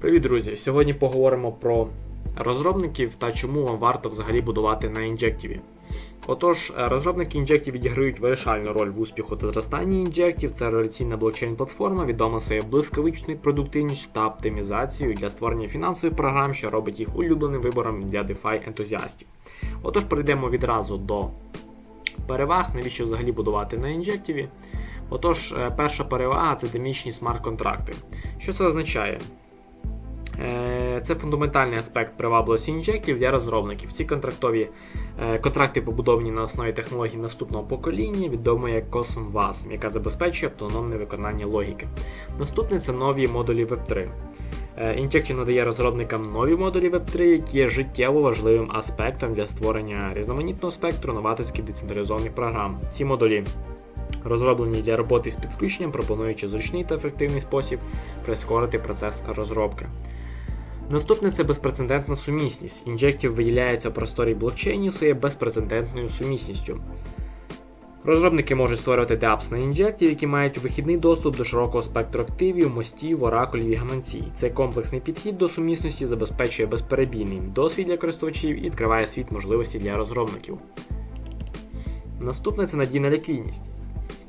Привіт, друзі! Сьогодні поговоримо про розробників та чому вам варто взагалі будувати на інжективі. Отож, е, розробники інжектів відіграють вирішальну роль в успіху та зростанні інжектів. Це реляційна блокчейн-платформа, відома своєю блискавичною продуктивністю та оптимізацією для створення фінансових програм, що робить їх улюбленим вибором для DeFi ентузіастів. Отож, перейдемо відразу до переваг, навіщо взагалі будувати на інжективі. Отож, е, перша перевага це динамічні смарт-контракти. Що це означає? Е, Це фундаментальний аспект привабливості інжектів для розробників. Ці контрактові е, контракти побудовані на основі технологій наступного покоління, відомої як Cosm WASM, яка забезпечує автономне виконання логіки. Наступне це нові модулі Web3. Injective надає розробникам нові модулі Web3, які є життєво важливим аспектом для створення різноманітного спектру новаторських децентралізованих програм. Ці модулі розроблені для роботи з підключенням, пропонуючи зручний та ефективний спосіб прискорити процес розробки. Наступне це безпрецедентна сумісність. Injective виділяється в просторі блокчейнів своєю безпрецедентною сумісністю. Розробники можуть створювати dApps на Injective, які мають вихідний доступ до широкого спектру активів, мостів, оракулів і гаманців. Цей комплексний підхід до сумісності забезпечує безперебійний досвід для користувачів і відкриває світ можливостей для розробників. Наступне це надійна ліквідність.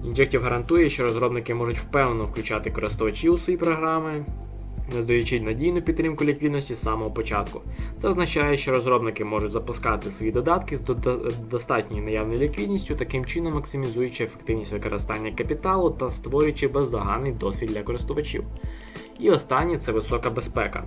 Injective гарантує, що розробники можуть впевнено включати користувачів у свої програми, надаючи надійну підтримку ліквідності з самого початку. Це означає, що розробники можуть запускати свої додатки з достатньою наявною ліквідністю, таким чином максимізуючи ефективність використання капіталу та створюючи бездоганний досвід для користувачів. І останнє це висока безпека.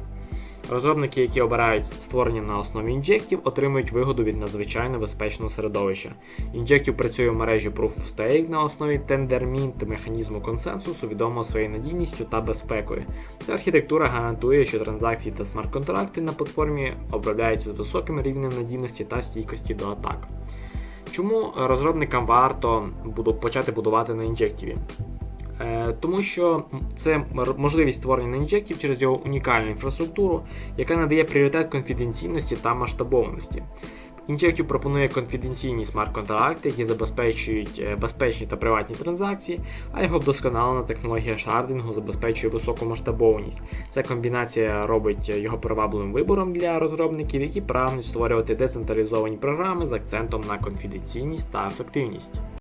Розробники, які обирають створення на основі інжектів, отримують вигоду від надзвичайно безпечного середовища. Інжектів працює в мережі Proof of Stake на основі тендермін та механізму консенсусу, відомо своєю надійністю та безпекою. Ця архітектура гарантує, що транзакції та смарт-контракти на платформі обробляються з високим рівнем надійності та стійкості до атак. Чому розробникам варто почати будувати на інжективі? Е, Тому що це можливість створення інжектів через його унікальну інфраструктуру, яка надає пріоритет конфіденційності та масштабованості. Injective пропонує конфіденційні смарт-контракти, які забезпечують е, безпечні та приватні транзакції, а його вдосконалена технологія шардингу забезпечує високу масштабованість. Ця комбінація робить його привабливим вибором для розробників, які прагнуть створювати децентралізовані програми з акцентом на конфіденційність та ефективність.